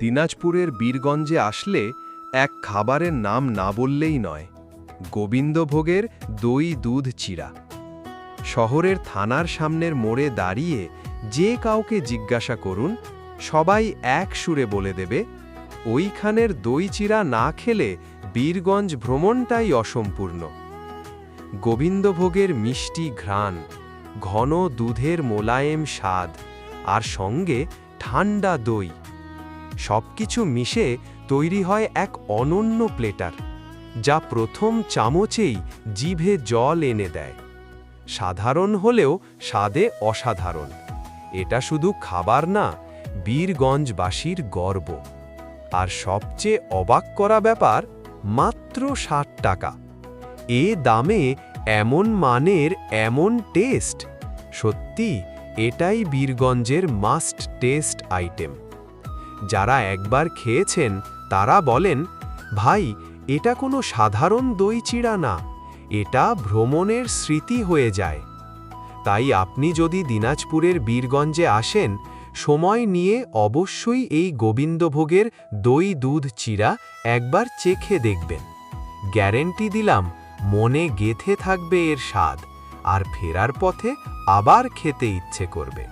দিনাজপুরের বীরগঞ্জে আসলে এক খাবারের নাম না বললেই নয়, গোবিন্দভোগের দই দুধ চিরা। শহরের থানার সামনের মোড়ে দাঁড়িয়ে যে কাউকে জিজ্ঞাসা করুন, সবাই এক সুরে বলে দেবে, ওইখানের দই চিরা না খেলে বীরগঞ্জ ভ্রমণটাই অসম্পূর্ণ। গোবিন্দভোগের মিষ্টি ঘ্রাণ, ঘন দুধের মোলায়েম স্বাদ, আর সঙ্গে ঠান্ডা দই। সবকিছু মিশে তৈরি হয় এক অনন্য প্লেটার, যা প্রথম চামচেই জিভে জল এনে দেয়। সাধারণ হলেও স্বাদে অসাধারণ। এটা শুধু খাবার না, বীরগঞ্জবাসীর গর্ব। আর সবচেয়ে অবাক করা ব্যাপার, মাত্র ষাট টাকা। এ দামে এমন মানের এমন টেস্ট। সত্যি এটাই বীরগঞ্জের মাস্ট টেস্ট আইটেম যারা একবার খেয়েছেন, তারা বলেন, ভাই, এটা কোনো সাধারণ দই চিড়া না, এটা ভ্রমণের স্মৃতি হয়ে যায়। তাই আপনি যদি দিনাজপুরের বীরগঞ্জে আসেন, সময় নিয়ে অবশ্যই এই গোবিন্দভোগের দই দুধ চিরা একবার চেখে দেখবেন। গ্যারেন্টি দিলাম, মনে গেথে থাকবে এর স্বাদ, আর ফেরার পথে আবার খেতে ইচ্ছে করবে।